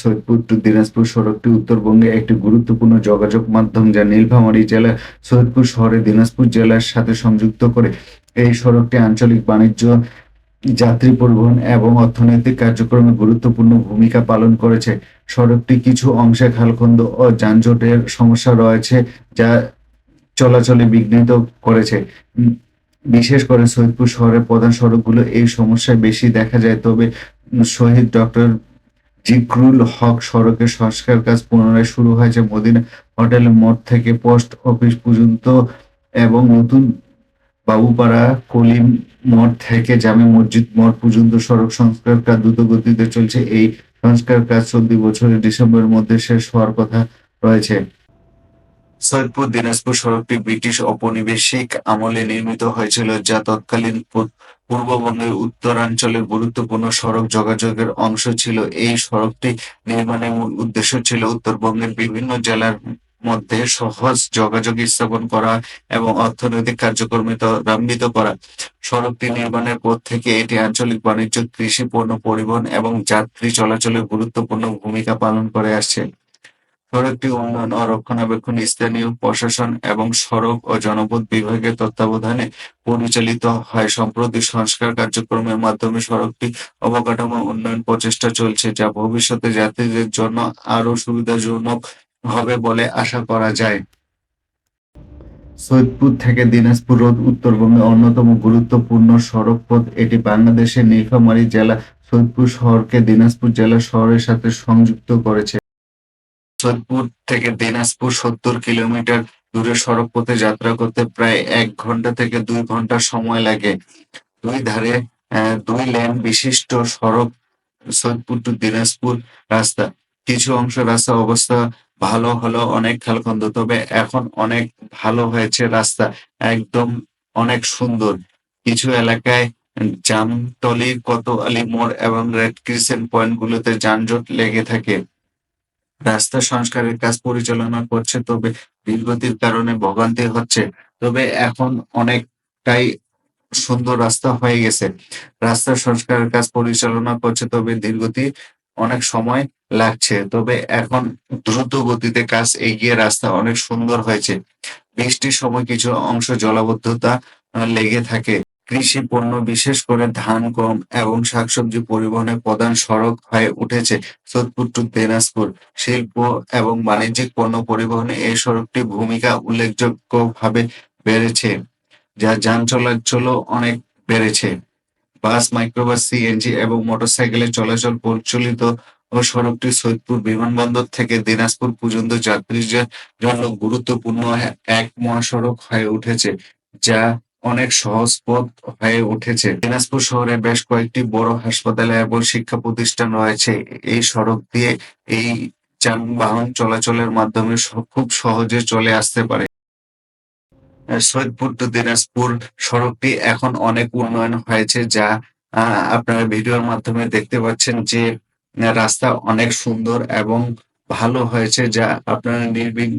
Saidpur two Dinajpur সড়কটি উত্তরবঙ্গে একটি গুরুত্বপূর্ণ যোগাযোগ মাধ্যম যা নীলফামারী জেলা সৈয়দপুর শহরে দিনাজপুর জেলার সাথে সংযুক্ত করে। এই সড়কটি আঞ্চলিক বাণিজ্য, যাত্রী পরিবহন এবং অর্থনৈতিক কার্যক্রমে গুরুত্বপূর্ণ ভূমিকা পালন করেছে। সড়কটি কিছু অংশে খালখন্দ ও যানজটের সমস্যা রয়েছে যা চলাচলে বিঘ্নিত করেছে। বিশেষ করে সৈয়দপুর শহরের প্রধান সড়কগুলো এই সমস্যায় বেশি দেখা যায়, তবে শহীদ ডক্টর জিকরুল হক সড়কের সংস্কার কাজ পুনরায় শুরু হয়েছে। মদিনা হোটেল মোড় থেকে পোস্ট অফিস পর্যন্ত এবং নতুন বাবুপাড়া কলিম মোড় থেকে জামে মসজিদ মোড় পর্যন্ত সড়ক সংস্কার কাজ দ্রুত গতিতে চলছে। এই সংস্কার কাজ চলতি বছরের ডিসেম্বরের মধ্যে শেষ হওয়ার কথা রয়েছে। সৈয়দপুর দিনাজপুর সড়কটি ব্রিটিশ ঔপনিবেশিক আমলে নির্মিত হয়েছিল, যা তৎকালীন পূর্ববঙ্গের উত্তরাঞ্চলের গুরুত্বপূর্ণ সড়ক যোগাযোগের অংশ ছিল। এই সড়কটি নির্মাণের মূল উদ্দেশ্য ছিল উত্তরবঙ্গের বিভিন্ন জেলার মধ্যে সহজ যোগাযোগ স্থাপন করা এবং অর্থনৈতিক কার্যক্রমে ত্বরান্বিত করা। সড়কটি নির্মাণের পর থেকে এটি আঞ্চলিক বাণিজ্য, কৃষি পণ্য পরিবহন এবং যাত্রী চলাচলে গুরুত্বপূর্ণ ভূমিকা পালন করে আসছে। সড়কটি উন্নয়ন ও রক্ষণাবেক্ষণ স্থানীয় প্রশাসন এবং সড়ক ও জনপথ বিভাগের তত্ত্বাবধানে পরিচালিত হয় সম্প্রতি সংস্কার কার্যক্রমের মাধ্যমে সড়কটি অবকাঠামো উন্নয়ন প্রচেষ্টা চলছে, যা ভবিষ্যতে যাত্রীদের জন্য আরও সুবিধাজনক হবে বলে আশা করা যায়। সৈয়দপুর থেকে দিনাজপুর রোড উত্তরবঙ্গে অন্যতম গুরুত্বপূর্ণ সড়ক পথ, এটি বাংলাদেশের নীলফামারী জেলা সৈয়দপুর শহরকে দিনাজপুর জেলা শহরের সাথে সংযুক্ত করেছে। সৈয়দপুর থেকে দিনাজপুর সত্তর কিলোমিটার দূরে সড়ক পথে যাত্রা করতে প্রায় এক ঘণ্টা থেকে দুই ঘণ্টা সময় লাগে। দুই ধারে দুই লেন বিশিষ্ট সড়ক সৈয়দপুর টু দিনাজপুর রাস্তা। কিছু অংশ রাস্তা অবস্থা ভালো হলেও অনেক খালখন্দ, তবে এখন অনেক ভালো হয়েছে রাস্তা, একদম অনেক সুন্দর। কিছু এলাকায় জামতলি, কোতোয়ালি মোড় এবং রেড ক্রিসেন্ট পয়েন্ট গুলোতে যানজট লেগে থাকে। রাস্তা সংস্কারের কাজ পরিচালনা করছে, তবে ধীরগতির কারণে ভোগান্তি হচ্ছে। তবে এখন অনেকটাই সুন্দর রাস্তা হয়ে গেছে। রাস্তা সংস্কারের কাজ পরিচালনা করছে, তবে ধীরগতি অনেক সময় লাগছে। তবে এখন দ্রুত গতিতে কাজ এগিয়ে রাস্তা অনেক সুন্দর হয়েছে। বৃষ্টির সময় কিছু অংশ জলাবদ্ধতা লেগে থাকে। কৃষি পণ্য, বিশেষ করে ধান, গম এবং শাকসবজি পরিবহনের প্রধান সড়ক হয়ে উঠেছে সোদপুর টু দিনাজপুর। শিল্প এবং বাণিজ্যিক পণ্য পরিবহনে এই সড়কটি ভূমিকা উল্লেখযোগ্যভাবে বেড়েছে, যা যান চলাচলও অনেক বেড়েছে। বাস, মাইক্রোবাস, সিএনজি এবং মোটরসাইকেলের চলাচল প্রচলিত সড়কটি সৈয়দপুর বিমানবন্দর থেকে দিনাজপুর পর্যন্ত যাত্রীদের জন্য গুরুত্বপূর্ণ এক মহাসড়ক হয়ে উঠেছে, যা অনেক সহজ পথ হয়ে উঠেছে। দিনাজপুর শহরে বেশ কয়েকটি বড় হাসপাতাল এবং শিক্ষা প্রতিষ্ঠান রয়েছে। এই সড়ক দিয়ে এই যানবাহন চলাচলের মাধ্যমে খুব সহজে চলে আসতে পারে। সৈয়দপুর টু দিনাজপুর সড়কটি এখন অনেক উন্নয়ন হয়েছে যা আপনারা ভিডিওর মাধ্যমে দেখতে পাচ্ছেন যে, রাস্তা অনেক সুন্দর এবং ভালো হয়েছে যা আপনারা নির্বিঘ্ন